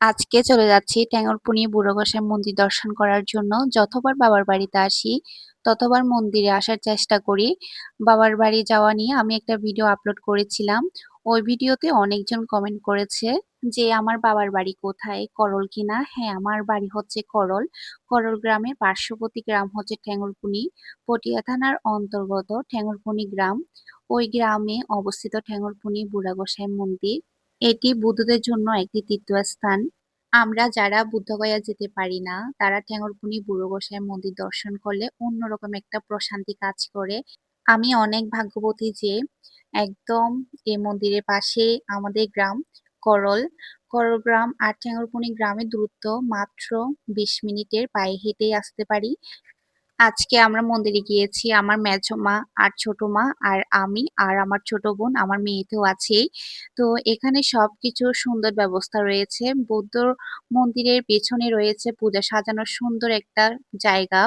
আজকে চলে যাচ্ছি টেঙ্গরপুনি বুড়ো গোসাই মন্দির দর্শন করার জন্য। যতবার বাবার বাড়িতে আসি, ততবার মন্দিরে আসার চেষ্টা করি। বাবার বাড়ি যাওয়া নিয়ে আমি একটা ভিডিও আপলোড করেছিলাম। ওই ভিডিওতে অনেকজন কমেন্ট করেছে যে, আমার বাবার বাড়ি কোথায়? করল কিনা হ্যাঁ আমার বাড়ি হচ্ছে করল। করল গ্রামের পার্শ্ববর্তী গ্রাম হচ্ছে ঠেঙ্গরপুনি পটিয়া থানার অন্তর্গত ঠেঙ্গরপুনি গ্রাম। ওই গ্রামে অবস্থিত ঠেঙ্গরপুনি বুড়া গোসাই মন্দির। এটি বুদ্ধদের জন্য একটি তীর্থস্থান। আমরা যারা বুদ্ধগয়া যেতে পারি না, তারা ঠ্যাঙরকুনি বুড়ো গোসাই মন্দির দর্শন করলে অন্যরকম একটা প্রশান্তি কাজ করে। আমি অনেক ভাগ্যবতী যে একদম এই মন্দিরের পাশে আমাদের গ্রাম করল। করল গ্রাম আর ঠ্যাঙরকুনি গ্রামের দূরত্ব মাত্র বিশ মিনিটের পায়ে হেঁটেই আসতে পারি। আজকে আমরা মন্দিরে গিয়েছি। আমার মেজো মা আর ছোট মা আর আমি আর আমার ছোট বোন, আমার মেয়েতেও আছেই। তো এখানে সবকিছু সুন্দর ব্যবস্থা রয়েছে। বৌদ্ধ মন্দিরের পেছনে রয়েছে পূজা সাজানোর সুন্দর একটা জায়গা।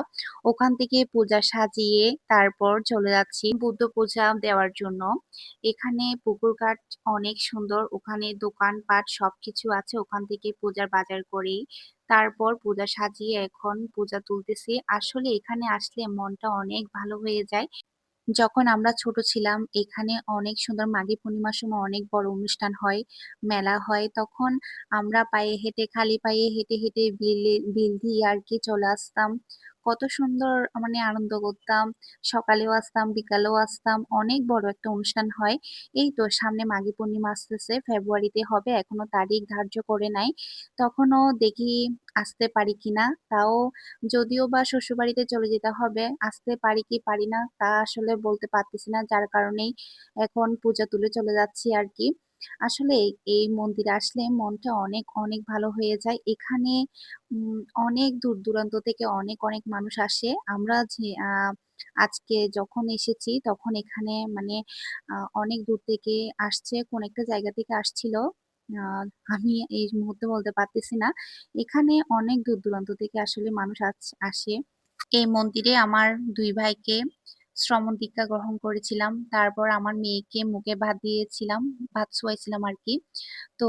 ওখান থেকে পূজা সাজিয়ে তারপর চলে যাচ্ছি বুদ্ধ পূজা দেওয়ার জন্য। এখানে পুকুর ঘাট অনেক সুন্দর। ওখানে দোকানপাট সবকিছু আছে। ওখান থেকে পূজার বাজার করি তারপর পূজা সাজিয়ে এখন পূজা তুলতেছি। আসলে এখানে আসলে মনটা অনেক ভালো হয়ে যায়। যখন আমরা ছোট ছিলাম, এখানে অনেক সুন্দর মাঘী পূর্ণিমার সময় অনেক বড় অনুষ্ঠান হয়, মেলা হয়। তখন আমরা পায়ে হেঁটে, খালি পায়ে হেঁটে হেঁটে বিল বিল দিয়ে আর কি চলে আসতাম। কত সুন্দর মানে আনন্দ করতাম। সকালেও আসতাম, বিকালেও আসতাম। অনেক বড় একটা অনুষ্ঠান হয়। এই তো সামনে মাঘী পূর্ণিমা আসতেছে, ফেব্রুয়ারিতে হবে, এখনও তারিখ ধার্য করে নাই। তখনও দেখি আসতে পারি কিনা তাও যদিও বা শ্বশুরবাড়িতে চলে যেতে হবে, আসতে পারি কি পারি না, তা আসলে বলতে পারতেছি না, যার কারণেই এখন পূজা তুলে চলে যাচ্ছি আর কি। আসলে এই মন্দিরে আসলে মনটা অনেক অনেক ভালো হয়ে যায়। এখানে, উম, অনেক দূর দূরান্ত থেকে অনেক অনেক মানুষ আসে। আমরা যে আজকে যখন এসেছি তখন এখানে মানে অনেক দূর থেকে আসছে, কোন একটা জায়গা থেকে আসছিল। আমি এই মুহূর্তে বলতে পারতেছি না। এখানে অনেক দূর দূরান্ত থেকে আসলে মানুষ আসে। এই মন্দিরে আমার দুই ভাইকে শ্রমণ দীক্ষা গ্রহণ করেছিলাম। তারপর আমার মেয়েকে মুখে ভাত দিয়েছিলাম, ভাত ছোঁয়াইছিলাম আর কি। তো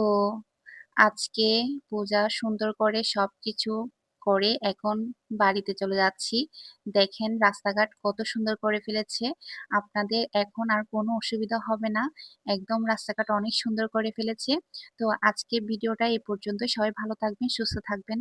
আজকে পূজা সুন্দর করে সবকিছু করে এখন বাড়িতে চলে যাচ্ছি। দেখেন রাস্তাঘাট কত সুন্দর করে ফেলেছে। আপনাদের এখন আর কোনো অসুবিধা হবে না। একদম রাস্তাঘাট অনেক সুন্দর করে ফেলেছে। তো আজকে ভিডিওটা এ পর্যন্ত। সবাই ভালো থাকবেন, সুস্থ থাকবেন।